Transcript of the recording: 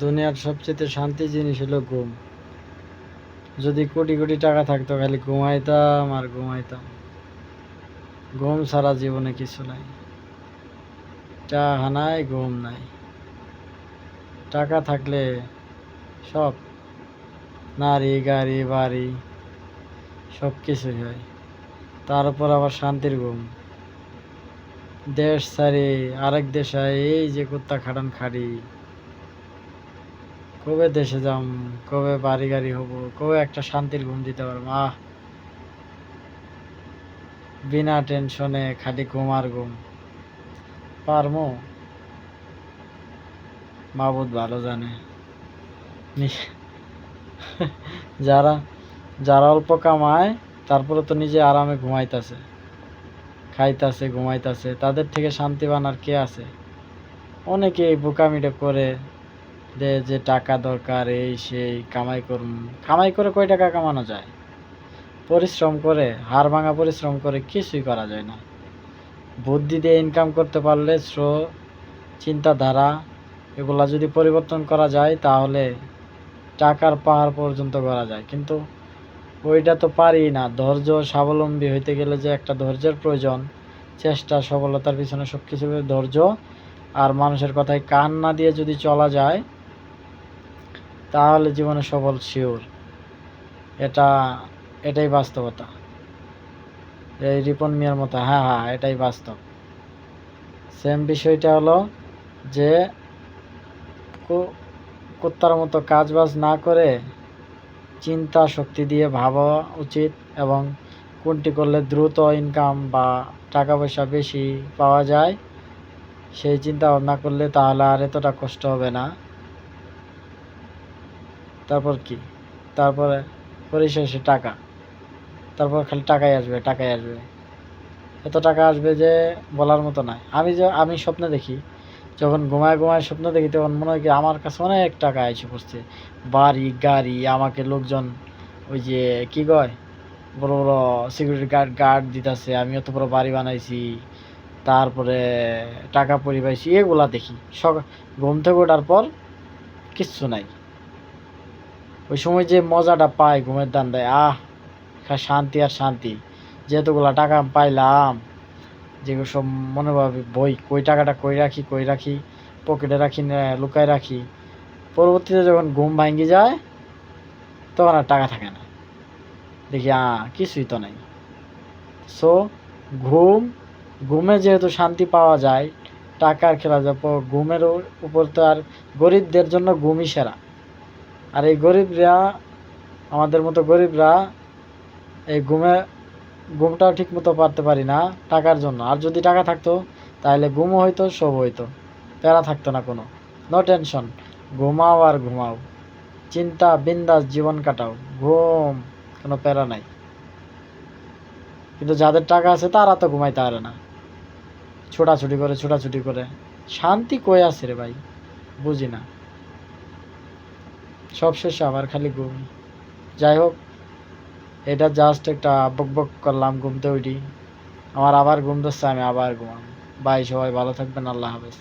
দুনিয়ার সবচেয়ে শান্তি জিনিস হলো ঘুম। যদি কোটি কোটি টাকা থাকতো, খালি ঘুমাইতাম আর ঘুমাইতাম। ঘুম ছাড়া জীবনে কিছু নাই। টাকা নাই, ঘুম নাই। টাকা থাকলে সব নারী, গাড়ি, বাড়ি সব কিছুই হয়। তার উপর আবার শান্তির ঘুম। দেশ ছাড়ি আরেক দেশে এই যে কুত্তা খাটান খাড়ি কবে দেশে যাম, কবে বাড়ি গাড়ি হব, কবে একটা শান্তির ঘুম দিতে পারব? আহ! বিনা টেনশনে খালি ঘুম আর ঘুম। পারমো? মাবুদ ভালো জানে। যারা যারা অল্প কামায়, তারপরে তো নিজে আরামে ঘুমাইতেছে। খাইতাছে, ঘুমাইতাছে। তাদের থেকে শান্তিবান আর কে আছে? অনেকে এই বোকামিটা করে দে যে টাকা দরকার, এই সেই, কামাই করুন। কামাই করে কয় টাকা কামানো যায়? পরিশ্রম করে, হাড় ভাঙা পরিশ্রম করে কিছুই করা যায় না। বুদ্ধি দিয়ে ইনকাম করতে পারলে শ্রো চিন্তাধারা এগুলা যদি পরিবর্তন করা যায়, তাহলে টাকার পাহাড় পর্যন্ত করা যায়। কিন্তু ওইটা তো পারি না। ধৈর্য স্বাবলম্বী হইতে গেলে যে একটা ধৈর্যের প্রয়োজন, চেষ্টা, সফলতার পিছনে সব কিছু ধৈর্য, আর মানুষের কথায় কান না দিয়ে যদি চলা যায় তাহলে জীবনে সফল শিওর এটা, এটাই বাস্তবতা। এই রিপন মিয়ার মতো হ্যাঁ হ্যাঁ এটাই বাস্তব। সেম বিষয়টা হলো যে কুত্তার মতো কাজ বাজ না করে চিন্তা শক্তি দিয়ে ভাবা উচিত এবং কোনটি করলে দ্রুত ইনকাম বা টাকা পয়সা বেশি পাওয়া যায়, সেই চিন্তা ভাবনা করলে তাহলে আর এতটা কষ্ট হবে না। তারপর কি? তারপরে পরিশেষে টাকা। তারপর খালি টাকাই আসবে টাকাই আসবে। এত টাকা আসবে যে বলার মতো নয় আমি যে, আমি স্বপ্ন দেখি, যখন ঘুমায় ঘুমায় স্বপ্ন দেখি, তখন মনে হয় কি আমার কাছে অনেক টাকা এসে পড়ছে। বাড়ি, গাড়ি, আমাকে লোকজন ওই যে, কি কয়? বড় বড় সিকিউরিটি গার্ড গার্ড দিতেছে, আমি অত বড় বাড়ি বানাইছি, তারপরে টাকা পরি পাইছি এগুলা দেখি। সকাল ঘুম থেকে ওঠার পর কিচ্ছু নাই। ওই সময় যে মজাটা পাই ঘুমের দান দেয় আহ শান্তি আর শান্তি। যেহেতুগুলা টাকা আমি পাইলাম যেগুলো সব মনে ভাবি বই, কই টাকাটা কই রাখি কই রাখি, পকেটে রাখি লুকায় রাখি। পরবর্তীতে যখন ঘুম ভাঙ্গি যায়, তখন আর টাকা থাকে না। দেখি আ কিছুই তো নাই। সো ঘুম, ঘুমে যেহেতু শান্তি পাওয়া যায় টাকার খেলা যায় ঘুমের উপর তো আর গরিবদের জন্য ঘুমই সেরা। আর এই গরিবরা, আমাদের মতো গরিবরা এই ঘুমে, ঘুমটাও ঠিক মতো পারতে পারি না টাকার জন্য। আর যদি টাকা থাকতো, তাহলে ঘুমও হইতো সব হইতো। প্যারা থাকতো না কোনো। নো টেনশন ঘুমাও আর ঘুমাও। চিন্তা বিন্দাস জীবন কাটাও। ঘুম, কোনো প্যারা নাই। কিন্তু যাদের টাকা আছে, তারা তো ঘুমাইতে পারে না। ছোটাছুটি করে ছোটাছুটি করে। শান্তি কই আছে রে ভাই? বুঝি না। সব শেষে আবার খালি ঘুম। যাই হোক, এটা জাস্ট একটা বক বক করলাম ঘুমতে উঠি। আমার আবার ঘুম ধরছে, আমি আবার ঘুমাম বাই সবাই, ভালো থাকবেন, আল্লাহ হাফেজ।